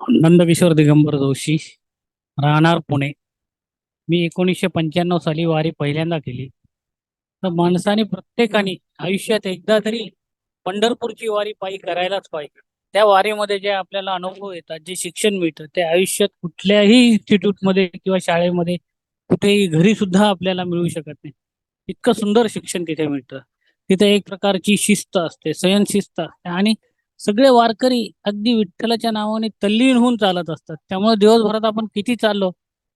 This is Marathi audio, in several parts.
नंदकिशोर दिगंबर जोशी राहणार पुणे. मी एकोणीसशे पंच्याण्णव साली वारी पहिल्यांदा केली. तर माणसाने प्रत्येकाने आयुष्यात एकदा तरी पंढरपूरची वारी पायी करायलाच पाहिजे. त्या वारीमध्ये जे आपल्याला अनुभव येतात जे शिक्षण मिळतं ते आयुष्यात कुठल्याही इन्स्टिट्यूटमध्ये किंवा शाळेमध्ये कुठेही घरी सुद्धा आपल्याला मिळू शकत नाही. इतकं सुंदर शिक्षण तिथे मिळतं. तिथे एक प्रकारची शिस्त असते स्वयंशिस्त असते आणि सगळे वारकरी अगदी विठ्ठलाच्या नावाने तल्लीन होऊन चालत असतात. त्यामुळे दिवसभरात आपण किती चाललो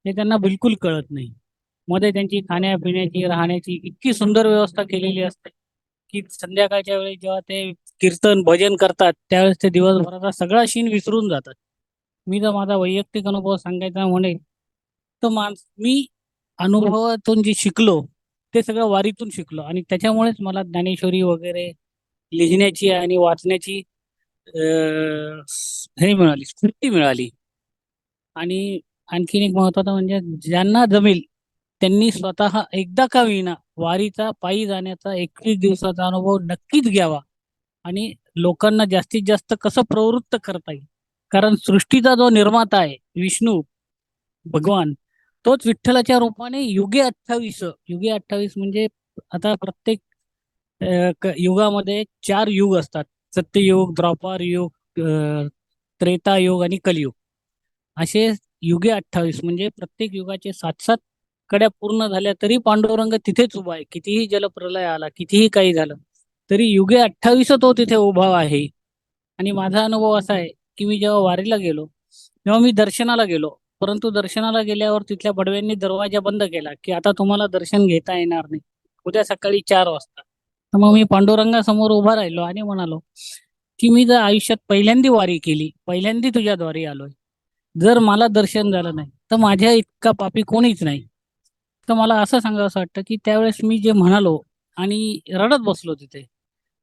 हे त्यांना बिलकुल कळत नाही. मध्ये त्यांची खाण्यापिण्याची राहण्याची इतकी सुंदर व्यवस्था केलेली असते की संध्याकाळच्या वेळी जेव्हा ते कीर्तन भजन करतात त्यावेळेस ते दिवसभराचा सगळा शीन विसरून जातात. मी जर माझा वैयक्तिक अनुभव सांगायचा म्हणे तर माणस मी अनुभवातून जे शिकलो ते सगळं वारीतून शिकलो. आणि त्याच्यामुळेच मला ज्ञानेश्वरी वगैरे लिहिण्याची आणि वाचण्याची हे मिळाली स्फूर्ती मिळाली. आणि आणखीन एक महत्वाचं म्हणजे ज्यांना जमेल त्यांनी स्वतः एकदा का होईना वारीचा पायी जाण्याचा एकवीस दिवसाचा अनुभव नक्कीच घ्यावा. आणि लोकांना जास्तीत जास्त कसं प्रवृत्त करता येईल? कारण सृष्टीचा जो निर्माता आहे विष्णू भगवान तोच विठ्ठलाच्या रूपाने युगे अठ्ठावीस युगे अठ्ठावीस म्हणजे आता प्रत्येक युगामध्ये चार युग असतात. सत्ययुग द्वापार युग त्रेता त्रेतायुग आणि कलियुग. असे युगे अठ्ठावीस म्हणजे प्रत्येक युगाचे सात सात कड्या पूर्ण झाल्या तरी पांडुरंग तिथेच उभा आहे. कितीही जलप्रलय आला कितीही काही झालं तरी युगे अठ्ठावीस तो तिथे उभा आहे. आणि माझा अनुभव असा आहे की मी जेव्हा वारीला गेलो तेव्हा मी दर्शनाला गेलो. परंतु दर्शनाला गेल्यावर तिथल्या बडव्यांनी दरवाजा बंद केला की आता तुम्हाला दर्शन घेता येणार नाही. उद्या सकाळी चार वाजता. मग मी पांडुरंगासमोर उभा राहिलो आणि म्हणालो की मी जर आयुष्यात पहिल्यांदी वारी केली पहिल्यांदी तुझ्याद्वारे आलोय जर मला दर्शन झालं नाही तर माझ्या इतका पापी कोणीच नाही. तर मला असं सांगावं असं वाटतं की त्यावेळेस मी जे म्हणालो आणि रडत बसलो तिथे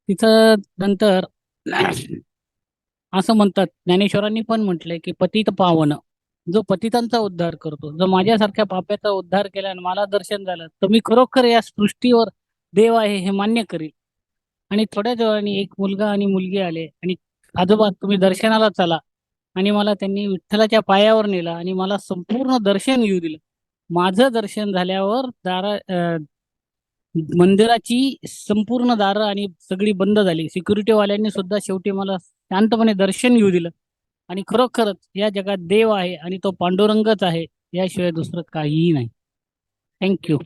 तिथं नंतर असं म्हणतात ज्ञानेश्वरांनी पण म्हटलंय की पतित पावन जो पतितांचा उद्धार करतो जर माझ्यासारख्या पाप्याचा उद्धार केला आणि मला दर्शन झालं तर मी खरोखर या सृष्टीवर देव आहे हे मान्य करील. आणि थोड्याच वेळाने एक मुलगा आणि मुलगी आले आणि आजोबा तुम्ही दर्शनाला चला. आणि मला त्यांनी विठ्ठलाच्या पायावर नेला आणि मला संपूर्ण दर्शन घेऊ दिलं. माझं दर्शन झाल्यावर दारा मंदिराची संपूर्ण दारं आणि सगळी बंद झाली. सिक्युरिटी वाल्यांनी सुद्धा शेवटी मला शांतपणे दर्शन घेऊ दिलं. आणि खरोखरच या जगात देव आहे आणि तो पांडुरंगच आहे याशिवाय दुसरं काहीही नाही. थँक्यू